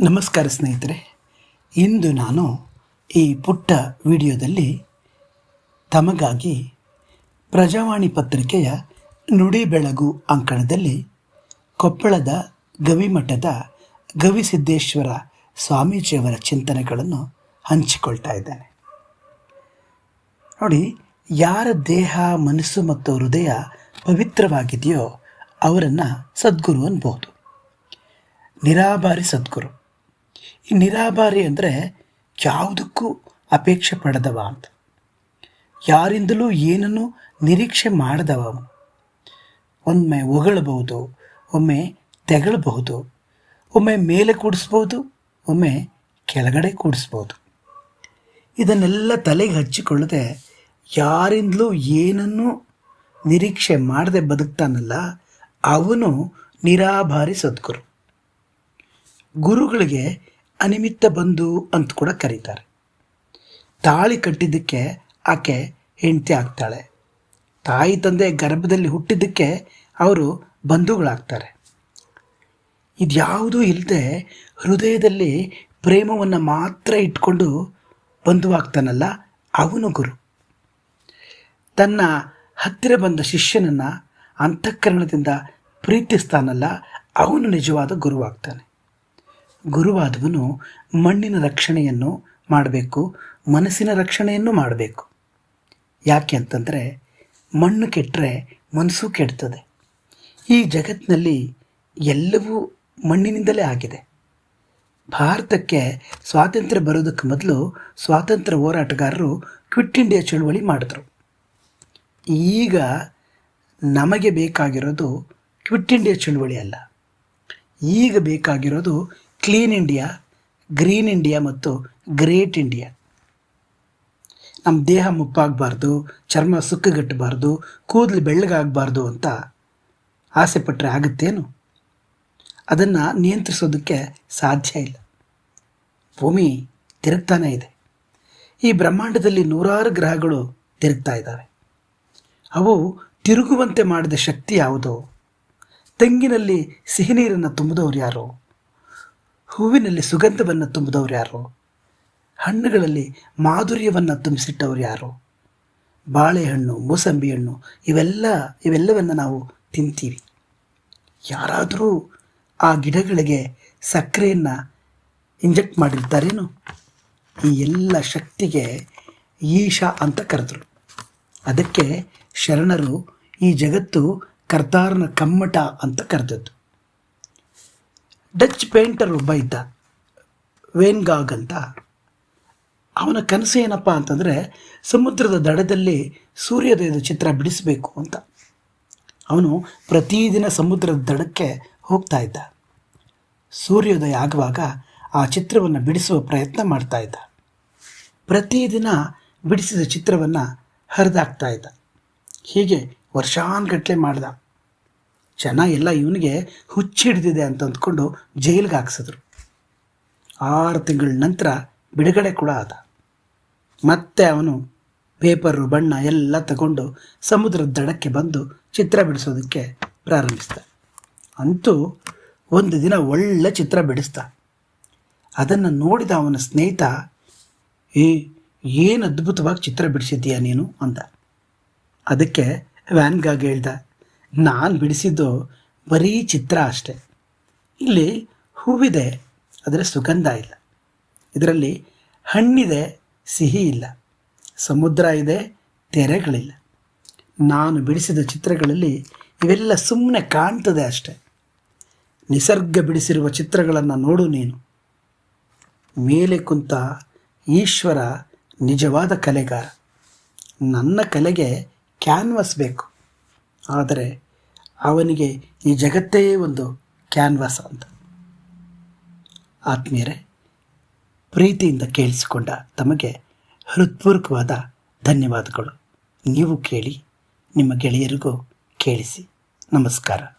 ನಮಸ್ಕಾರ ಸ್ನೇಹಿತರೆ. ಇಂದು ನಾನು ಈ ಪುಟ್ಟ ವಿಡಿಯೋದಲ್ಲಿ ತಮಗಾಗಿ ಪ್ರಜಾವಾಣಿ ಪತ್ರಿಕೆಯ ನುಡಿ ಬೆಳಗು ಅಂಕಣದಲ್ಲಿ ಕೊಪ್ಪಳದ ಗವಿಮಠದ ಗವಿಸಿದ್ದೇಶ್ವರ ಸ್ವಾಮೀಜಿಯವರ ಚಿಂತನೆಗಳನ್ನು ಹಂಚಿಕೊಳ್ತಾ ಇದ್ದೇನೆ. ನೋಡಿ, ಯಾರ ದೇಹ, ಮನಸ್ಸು ಮತ್ತು ಹೃದಯ ಪವಿತ್ರವಾಗಿದೆಯೋ ಅವರನ್ನು ಸದ್ಗುರು ಅನ್ಬೋದು ನಿರಾಭಾರಿ ಸದ್ಗುರು. ಈ ನಿರಾಭಾರಿ ಅಂದರೆ ಯಾವುದಕ್ಕೂ ಅಪೇಕ್ಷೆ ಪಡೆದವ ಅಂತ. ಯಾರಿಂದಲೂ ಏನನ್ನು ನಿರೀಕ್ಷೆ ಮಾಡಿದವ ಒಮ್ಮೆ ಹೊಗಳಬಹುದು, ಒಮ್ಮೆ ತೆಗಳಬಹುದು, ಒಮ್ಮೆ ಮೇಲೆ ಕೂಡಿಸ್ಬೋದು ಒಮ್ಮೆ ಕೆಳಗಡೆ ಕೂಡಿಸ್ಬೋದು ಇದನ್ನೆಲ್ಲ ತಲೆಗೆ ಹಚ್ಚಿಕೊಳ್ಳದೆ ಯಾರಿಂದಲೂ ಏನನ್ನು ನಿರೀಕ್ಷೆ ಮಾಡದೆ ಬದುಕ್ತಾನಲ್ಲ, ಅವನು ನಿರಾಭಾರಿ ಸದ್ಗುರು. ಗುರುಗಳಿಗೆ ಅನಿಮಿತ್ತ ಬಂಧು ಅಂತ ಕೂಡ ಕರೀತಾರೆ. ತಾಳಿ ಕಟ್ಟಿದ್ದಕ್ಕೆ ಆಕೆ ಹೆಂಡತಿ ಆಗ್ತಾಳೆ. ತಾಯಿ ತಂದೆ ಗರ್ಭದಲ್ಲಿ ಹುಟ್ಟಿದ್ದಕ್ಕೆ ಅವರು ಬಂಧುಗಳಾಗ್ತಾರೆ. ಇದ್ಯಾವುದೂ ಇಲ್ಲದೆ ಹೃದಯದಲ್ಲಿ ಪ್ರೇಮವನ್ನು ಮಾತ್ರ ಇಟ್ಕೊಂಡು ಬಂಧುವಾಗ್ತಾನಲ್ಲ ಅವನು ಗುರು. ತನ್ನ ಹತ್ತಿರ ಬಂದ ಶಿಷ್ಯನನ್ನು ಅಂತಃಕರಣದಿಂದ ಪ್ರೀತಿಸ್ತಾನಲ್ಲ ಅವನು ನಿಜವಾದ ಗುರುವಾಗ್ತಾನೆ. ಗುರುವಾದವನು ಮಣ್ಣಿನ ರಕ್ಷಣೆಯನ್ನು ಮಾಡಬೇಕು, ಮನಸ್ಸಿನ ರಕ್ಷಣೆಯನ್ನು ಮಾಡಬೇಕು. ಯಾಕೆ ಅಂತಂದರೆ ಮಣ್ಣು ಕೆಟ್ಟರೆ ಮನಸ್ಸು ಕೆಡ್ತದೆ. ಈ ಜಗತ್ತಿನಲ್ಲಿ ಎಲ್ಲವೂ ಮಣ್ಣಿನಿಂದಲೇ ಆಗಿದೆ. ಭಾರತಕ್ಕೆ ಸ್ವಾತಂತ್ರ್ಯ ಬರೋದಕ್ಕೆ ಮೊದಲು ಸ್ವಾತಂತ್ರ್ಯ ಹೋರಾಟಗಾರರು ಕ್ವಿಟ್ ಇಂಡಿಯಾ ಚಳುವಳಿ ಮಾಡಿದ್ರು. ಈಗ ನಮಗೆ ಬೇಕಾಗಿರೋದು ಕ್ವಿಟ್ ಇಂಡಿಯಾ ಚಳುವಳಿ ಅಲ್ಲ. ಈಗ ಬೇಕಾಗಿರೋದು ಕ್ಲೀನ್ ಇಂಡಿಯಾ ಗ್ರೀನ್ ಇಂಡಿಯಾ ಮತ್ತು ಗ್ರೇಟ್ ಇಂಡಿಯಾ ನಮ್ಮ ದೇಹ ಮುಪ್ಪಾಗಬಾರ್ದು, ಚರ್ಮ ಸುಕ್ಕಗಟ್ಟಬಾರ್ದು, ಕೂದಲು ಬೆಳ್ಳಗಾಗಬಾರ್ದು ಅಂತ ಆಸೆ ಪಟ್ಟರೆ ಆಗುತ್ತೇನು? ಅದನ್ನು ನಿಯಂತ್ರಿಸೋದಕ್ಕೆ ಸಾಧ್ಯ ಇಲ್ಲ. ಭೂಮಿ ತಿರುಗ್ತಾನೇ ಇದೆ. ಈ ಬ್ರಹ್ಮಾಂಡದಲ್ಲಿ ನೂರಾರು ಗ್ರಹಗಳು ತಿರುಗ್ತಾ ಇದ್ದಾವೆ. ಅವು ತಿರುಗುವಂತೆ ಮಾಡಿದ ಶಕ್ತಿ ಯಾವುದು? ತೆಂಗಿನಲ್ಲಿ ಸಿಹಿ ನೀರನ್ನು ತುಂಬಿದವ್ರು ಯಾರು? ಹೂವಿನಲ್ಲಿ ಸುಗಂಧವನ್ನು ತುಂಬಿದವರು ಯಾರು? ಹಣ್ಣುಗಳಲ್ಲಿ ಮಾಧುರ್ಯವನ್ನು ತುಂಬಿಸಿಟ್ಟವರು ಯಾರು? ಬಾಳೆಹಣ್ಣು ಮೂಸಂಬಿ ಹಣ್ಣು ಇವೆಲ್ಲ, ಇವೆಲ್ಲವನ್ನು ನಾವು ತಿಂತೀವಿ. ಯಾರಾದರೂ ಆ ಗಿಡಗಳಿಗೆ ಸಕ್ಕರೆಯನ್ನು ಇಂಜೆಕ್ಟ್ ಮಾಡಿರ್ತಾರೇನು? ಈ ಎಲ್ಲ ಶಕ್ತಿಗೆ ಈಶಾ ಅಂತ ಕರೆದರು. ಅದಕ್ಕೆ ಶರಣರು ಈ ಜಗತ್ತು ಕರ್ತಾರನ ಕಮ್ಮಟ ಅಂತ ಕರೆದದ್ದು. ಡಚ್ ಪೇಂಟರ್ ಒಬ್ಬ ಇದ್ದ ವೇನ್ಗಾಗ್ ಅಂತ. ಅವನ ಕನಸು ಏನಪ್ಪ ಅಂತಂದರೆ, ಸಮುದ್ರದ ದಡದಲ್ಲಿ ಸೂರ್ಯೋದಯದ ಚಿತ್ರ ಬಿಡಿಸಬೇಕು ಅಂತ. ಅವನು ಪ್ರತಿದಿನ ಸಮುದ್ರದ ದಡಕ್ಕೆ ಹೋಗ್ತಾ ಇದ್ದ. ಸೂರ್ಯೋದಯ ಆಗುವಾಗ ಆ ಚಿತ್ರವನ್ನು ಬಿಡಿಸುವ ಪ್ರಯತ್ನ ಮಾಡ್ತಾ ಇದ್ದ. ಪ್ರತಿದಿನ ಬಿಡಿಸಿದ ಚಿತ್ರವನ್ನು ಹರಿದಾಕ್ತಾ ಇದ್ದ. ಹೀಗೆ ವರ್ಷಾನ್ಗಟ್ಟಲೆ ಮಾಡ್ದ. ಜನ ಎಲ್ಲ ಇವನಿಗೆ ಹುಚ್ಚಿಡ್ದಿದೆ ಅಂತ ಅಂದ್ಕೊಂಡು ಜೈಲಿಗೆ ಹಾಕ್ಸಿದ್ರು. ಆರು ತಿಂಗಳ ನಂತರ ಬಿಡುಗಡೆ ಕೂಡ ಆದ. ಮತ್ತೆ ಅವನು ಪೇಪರು ಬಣ್ಣ ಎಲ್ಲ ತಗೊಂಡು ಸಮುದ್ರದ ದಡಕ್ಕೆ ಬಂದು ಚಿತ್ರ ಬಿಡಿಸೋದಕ್ಕೆ ಪ್ರಾರಂಭಿಸಿದ. ಅಂತೂ ಒಂದು ದಿನ ಒಳ್ಳೆ ಚಿತ್ರ ಬಿಡಿಸ್ದ. ಅದನ್ನು ನೋಡಿದ ಅವನ ಸ್ನೇಹಿತ, ಏ, ಏನು ಅದ್ಭುತವಾಗಿ ಚಿತ್ರ ಬಿಡಿಸಿದ್ದೀಯ ನೀನು? ಅಂದ. ಅದಕ್ಕೆ ವ್ಯಾನ್ಗಾಗಿ ಹೇಳ್ದ ನಾನು ಬಿಡಿಸಿದ್ದು ಬರೀ ಚಿತ್ರ ಅಷ್ಟೆ. ಇಲ್ಲಿ ಹೂವಿದೆ ಅದರ ಸುಗಂಧ ಇಲ್ಲ. ಇದರಲ್ಲಿ ಹಣ್ಣಿದೆ, ಸಿಹಿ ಇಲ್ಲ. ಸಮುದ್ರ ಇದೆ, ತೆರೆಗಳಿಲ್ಲ. ನಾನು ಬಿಡಿಸಿದ ಚಿತ್ರಗಳಲ್ಲಿ ಇವೆಲ್ಲ ಸುಮ್ಮನೆ ಕಾಣ್ತದೆ ಅಷ್ಟೆ. ನಿಸರ್ಗ ಬಿಡಿಸಿರುವ ಚಿತ್ರಗಳನ್ನು ನೋಡು ನೀನು. ಮೇಲೆ ಕುಂತ ಈಶ್ವರ ನಿಜವಾದ ಕಲೆಗಾರ. ನನ್ನ ಕಲೆಗೆ ಕ್ಯಾನ್ವಸ್ ಬೇಕು. ಆದರೆ ಅವನಿಗೆ ಈ ಜಗತ್ತೇ ಒಂದು ಕ್ಯಾನ್ವಾಸ್ ಅಂತ. ಆತ್ಮೀಯರೇ, ಪ್ರೀತಿಯಿಂದ ಕೇಳಿಸಿಕೊಂಡ ತಮಗೆ ಹೃತ್ಪೂರ್ವಕವಾದ ಧನ್ಯವಾದಗಳು. ನೀವು ಕೇಳಿ, ನಿಮ್ಮ ಗೆಳೆಯರಿಗೂ ಕೇಳಿಸಿ. ನಮಸ್ಕಾರ.